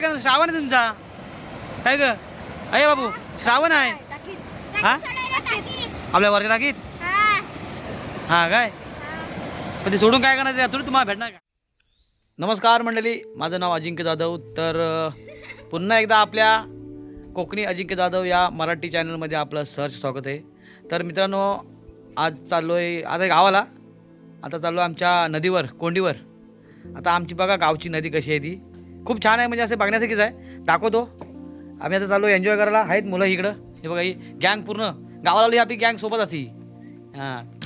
श्रावण आहे तुमचा? काय ग? अय बाबू श्रावण आहे. हा? आपल्या वरच्या टाकीत? हा काय? पण ते सोडून काय करणार थोडी तुम्हाला भेटणार का? नमस्कार मंडळी माझं नाव अजिंक्य जाधव. तर पुन्हा एकदा आपल्या कोकणी अजिंक्य जाधव या मराठी चॅनलमध्ये आपलं सहर्ष स्वागत आहे. तर मित्रांनो आज चाललो आहे आता गावाला. आता चाललो आमच्या नदीवर कोंडीवर. आता आमची बघा गावची नदी कशी आहे ती. खूप छान आहे म्हणजे असं बघण्यासारखीच आहे. दाखवतो. आम्ही आता चाललो एन्जॉय करायला. आहेत मुलं इकडं. हे बघा ही गँग पूर्ण. गावाला आली आपली गँग सोबत अशी. हां.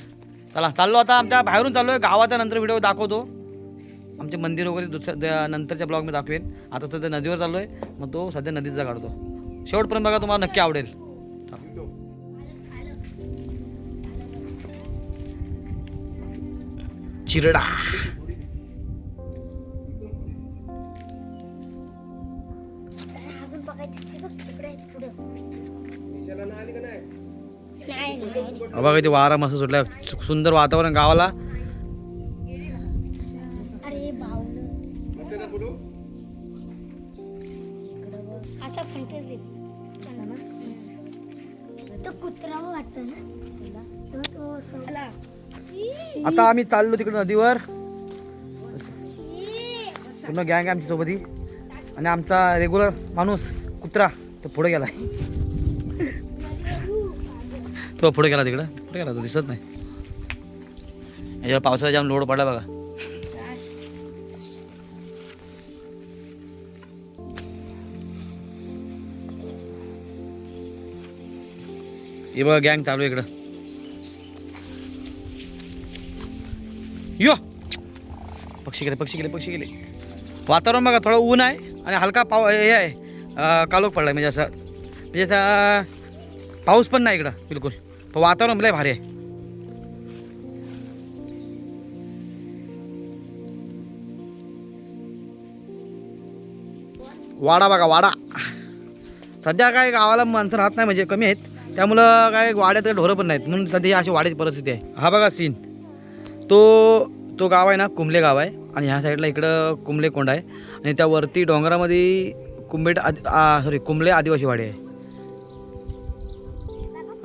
चला चाललो आता. आमच्या बाहेरून चाललो आहे गावाचा नंतर व्हिडिओ दाखवतो. आमचे मंदिर वगैरे दुसऱ्या द- नंतरच्या ब्लॉग मी दाखवेन. आता सध्या नदीवर चाललो आहे मग तो सध्या नदीचा काढतो. शेवटपर्यंत बघा तुम्हाला नक्की आवडेल. चिरडा. बघा इथे वारा मस्त सुटला सुंदर वातावरण गावाला. आता आम्ही चाललो तिकडे नदीवर. पूर्ण गँग आमच्यासोबत ही आणि आमचा रेग्युलर माणूस कुत्रा तो पुढे गेला तो पुढे गेला तिकडं. पुढे गेला तो दिसत नाही. याच्यावर पावसाचा जाम लोड पडला बघा. हे बघा गँग चालू आहे इकडं. यो! पक्षी गेले पक्षी गेले पक्षी गेले. वातावरण बघा थोडं ऊन आहे आणि हलका पाव हे आहे कालोख पडला म्हणजे असं. म्हणजे असं पाऊस पण नाही इकडं बिलकुल. पण वातावरण लय भारी आहे. वाडा बघा वाडा. सध्या काय गावाला माणसं राहत नाही म्हणजे कमी आहेत. त्यामुळं काय वाड्यात काही ढोरं पण नाहीत. म्हणून सध्या अशी वाड्याची परिस्थिती आहे. हा बघा सीन तो तो गाव आहे ना कुंबले गाव आहे. आणि ह्या साईडला इकडं कुंबले कोंड आहे. आणि त्यावरती डोंगरामध्ये कुंबेट आदि सॉरी कुंबले आदिवासी वाडी आहे.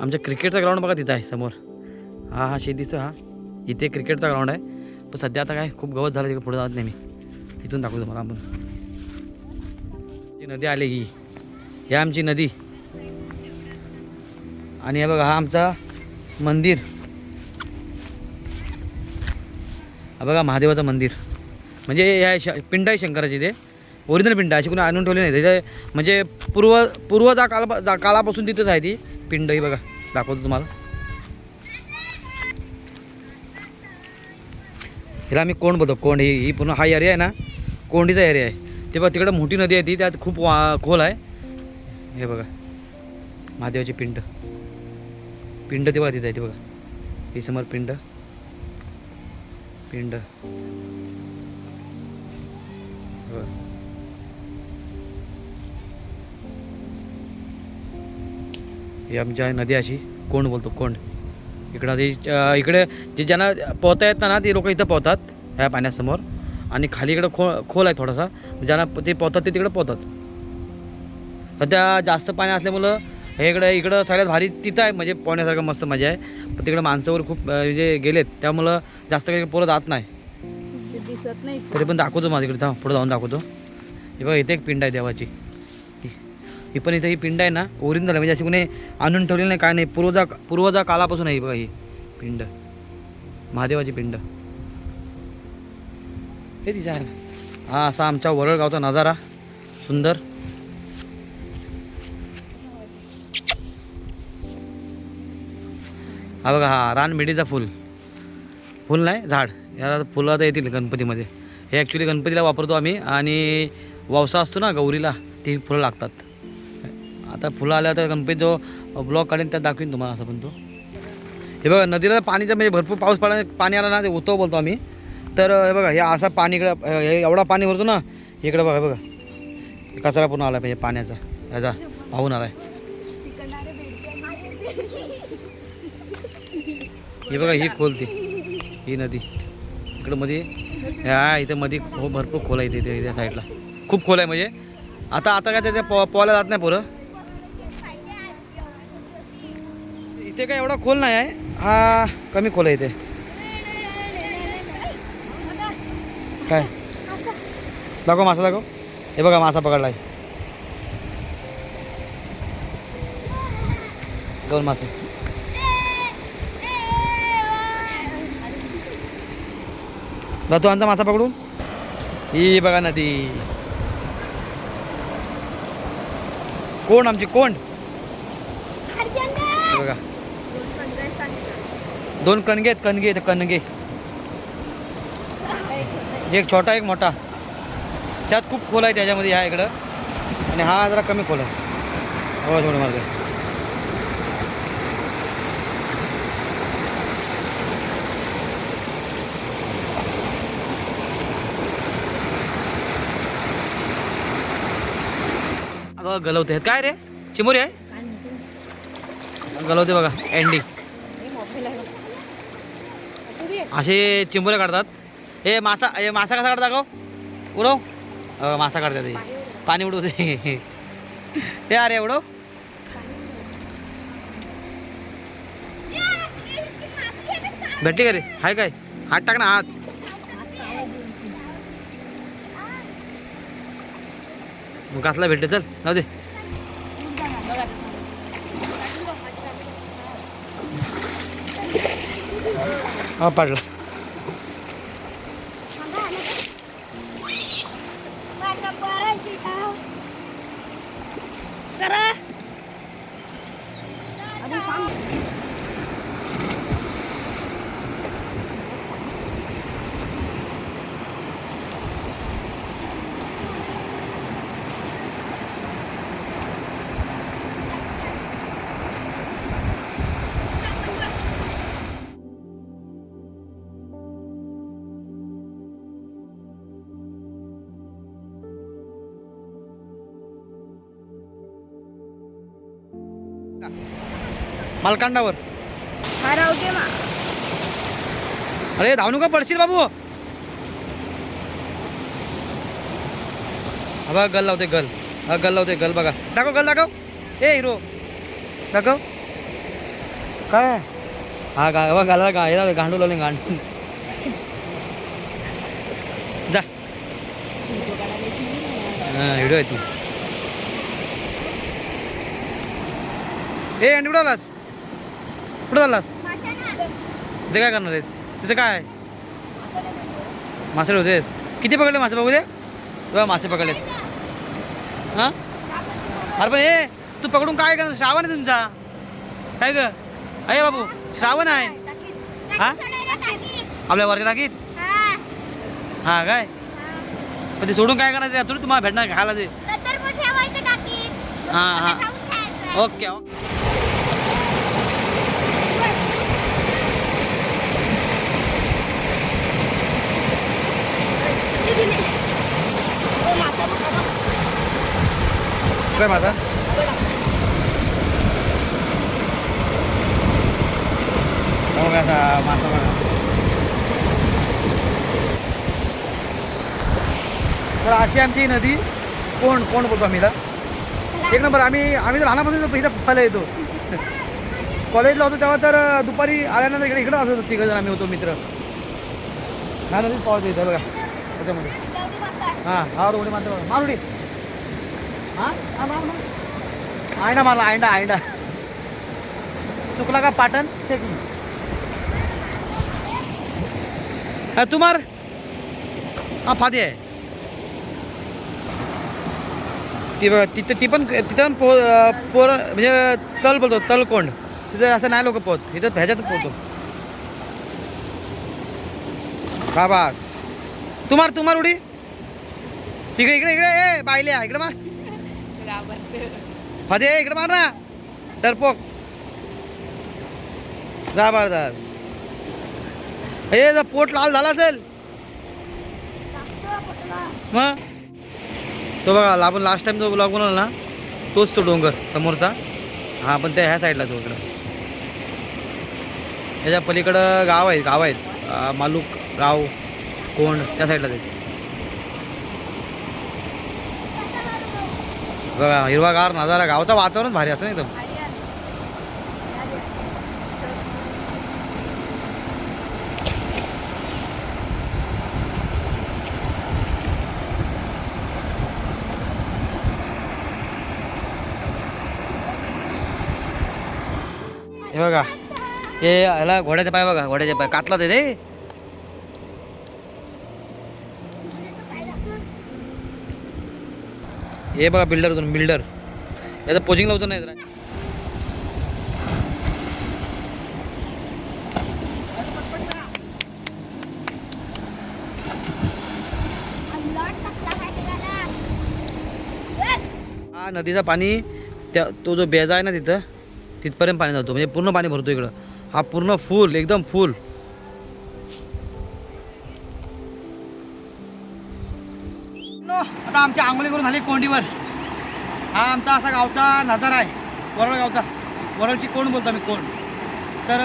आमच्या क्रिकेटचा ग्राउंड बघा तिथं आहे समोर. हा हा शेतीचं हा. इथे क्रिकेटचा ग्राउंड आहे. पण सध्या आता काय खूप गवत झालं तिकडे पुढे जात नाही मी. इथून दाखवतो मला आपण. ही नदी आली ही ही आमची नदी. आणि हे बघा हा आमचा मंदिर. हा बघा महादेवाचं मंदिर. म्हणजे ह्या श पिंड आहे शंकराची ते. ओरिजिनल पिंड आहे अशी कोणी आणून ठेवली नाही. त्याचे म्हणजे पूर्व पूर्वचा काल जा- काळापासून तिथंच आहे ती. पिंड ही बघा दाखवतो तुम्हाला. हिला आम्ही कोंड बोलतो कोंड. ही ही पूर्ण हा एरिया आहे ना कोंडीचा एरिया आहे. ते बघा तिकडं मोठी नदी आहे ती त्यात खूप वा खोल आहे. हे बघा महादेवाची पिंड. पिंड ते बघा तिथं आहे ते बघा. ही समोर पिंड. पिंड. बघा. ही आमची आहे नदी अशी कोंड बोलतो कोंड. इकडं ते इकडे जे ज्यांना पोहता येत ना ते लोक इथं पोहतात ह्या पाण्यासमोर. आणि खाली इकडं खो खोल आहे थोडासा. ज्यांना ते पोहतात ते तिकडे पोहतात. सध्या जास्त पाणी असल्यामुळं हे इकडं इकडं सगळ्यात भारी तिथं आहे. म्हणजे पोहण्यासारखं मस्त मजा आहे. पण तिकडे माणसावर खूप अं, जे गेलेत. त्यामुळं जास्त काही पोरं जात नाही. दिसत नाही तरी पण दाखवतो माझ्या इकडे पुढे जाऊन दाखवतो. हे बघा इथे एक पिंड आहे देवाची. ही पण इथे ही पिंड आहे ना ओरिजिनल झालं म्हणजे अशी कुणी आणून ठेवलेली नाही काय नाही. पूर्वजा पूर्वजा काळापासून आहे ही बघा ही पिंड. महादेवाची पिंड. हे तिच्या आहे हा असा आमच्या वरळगावचा नजारा. सुंदर. हा बघा हा रानमेढीचा फुल. फुल नाही झाड. याला फुलं आता येतील गणपतीमध्ये. हे ॲक्च्युली गणपतीला वापरतो आम्ही आणि ववसा असतो ना गौरीला ती फुलं लागतात. आता फुलं आल्या तर गणपती जो ब्लॉक काढेन त्यात दाखवीन तुम्हाला असं पण तो. हे बघा नदीला पाणीचं म्हणजे भरपूर पाऊस पडला पाणी आला ना ते उतव बोलतो आम्ही. तर हे बघा हे असा पाणी इकडं हे एवढा पाणी भरतो ना इकडं बघा बघा. कचरा पूर्ण आला पाहिजे पाण्याचा. ह्याचा वाहून आला आहे हे बघा ही खोलते ही नदी. इकडं मध्ये हा इथं मध्ये खो भरपूर खोल आहे इथे इथे त्या साईडला. खूप खोल आहे म्हणजे. आता आता काय त्याच्या पो पोहायला जात नाही पोरं. इथे काय एवढा खोल नाही आहे. हा कमी खोल आहे इथे. काय? दाखव मासा दाखव. हे बघा मासा पकडलाय. दोन मासे. जातो आमचा मासा पकडून? ही बघा नदी. कोण आमची? कोण? हे बघा. दोन कणगे आहेत कणगे आहेत कणगे. एक छोटा एक मोठा. त्यात खूप खोल आहे त्याच्यामध्ये ह्या इकडं. आणि हा जरा कमी खोल आहे. हो थोडं मार्ग गलवते. आहेत काय रे? चिमुरी आहे? गलवते बघा. एंडी. असे चिंबुरे काढतात. हे मासा हे मासा कसा काढता का उडव. अ, मासा काढतात ते पाणी दे. हे अरे उडव. भेटली का रे? हाय काय? हात टाक ना हात. मग कसला भेटते चल जाऊ दे. हा पडला मालकांडावर हा राहू दे मा. अरे धावू नका पडशील बाबू. हा गल लावते गल. हा गल लावते गल बघा. दाखव गल दाखव. ए हिरो. दाखव. काय? हा गा बघा गाला गा याला गांडू लावले गांडू जा. हां व्हिडिओ आहे ती. ए अंडी कुठं आलास? कुठं आलास तिथे काय करणार आहेस? तिथे काय आहे? मासे होतेस. किती पकडले मासे बघू दे. तुला मासे पकडले हां? अरे पण हे तू पकडून काय करणार? श्रावण आहे तुमचा. काय ग? अरे बाबू श्रावण आहे. हा? आपल्या वरच्या टाकीत हां काय? पण ते सोडून काय करायचं? थोडी तुम्हाला भेटणार खायला ते? हां हां. ओके. काय माझा हो का मासा तर अशी आमची नदी कोण कोण बोलतो आम्ही एक नंबर आम्ही आम्ही तर लहानापासून इथं पहिला येतो. कॉलेजला होतो तेव्हा तर दुपारी आल्यानंतर इकडे इकडं असत होतो आम्ही होतो मित्र. हा नदीच पावतो इथं बघा. त्याच्यामध्ये हां हा उडी मारतो बघा. मार उडी. हां? आयंडा मारला आयंडा आयंडा चुकला का पाटण? शेकी हा तू मार. हा फादी आहे. ती बघा तिथं ती पण तिथं पण पो पोर म्हणजे तल बोलतो तलकोंड. तिथं असं नाही लोक पोहत. तिथं ह्याच्यात पोहतो. बाबास तू मार तू मार उडी. इकडे इकडे इकडे ए बायल्या इकडे मार. फादे इकडे मार ना. डरपोक जा बार जा हे जर पोट लाल झाला असेल. मग तो बघा आपण लास्ट टाइम जो ब्लॉग बनवला ना तोच तो डोंगर समोरचा. हा पण त्या ह्या साईडला तो इकडं. ह्याच्या पलीकडं गाव आहेत गाव आहेत. मालूक गाव कोण? त्या साईडला ते बघा हिरवागार नजारा गावचं वातावरण भारी असं नाही एकदम. हे बघा हे ह्याला घोड्याचे पाय बघा घोड्याचे पाय. कातला ते? हे बघा बिल्डर होतो बिल्डर याचं पोजिंगला होतं नाही जरा हा नदीचा पाणी त्या तो जो बेजा आहे ना तिथं तिथपर्यंत पाणी जातो. म्हणजे पूर्ण पाणी भरतो इकडं. हा पूर्ण फुल एकदम फुल आता आमच्या आंघोळी करून झाली कोंडीवर. हा आमचा असा गावचा नजारा आहे. वरळ गावचा. वरळची कोण बोलतो आम्ही? कोण? तर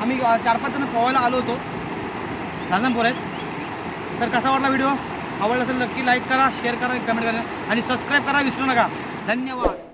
आम्ही चार पाच जण पोहायला आलो होतो. रांजणपूर आहेत. तर कसा वाटला व्हिडिओ आवडला असेल नक्की लाईक करा शेअर करा कमेंट करा आणि सबस्क्राईब करा विसरू नका. धन्यवाद.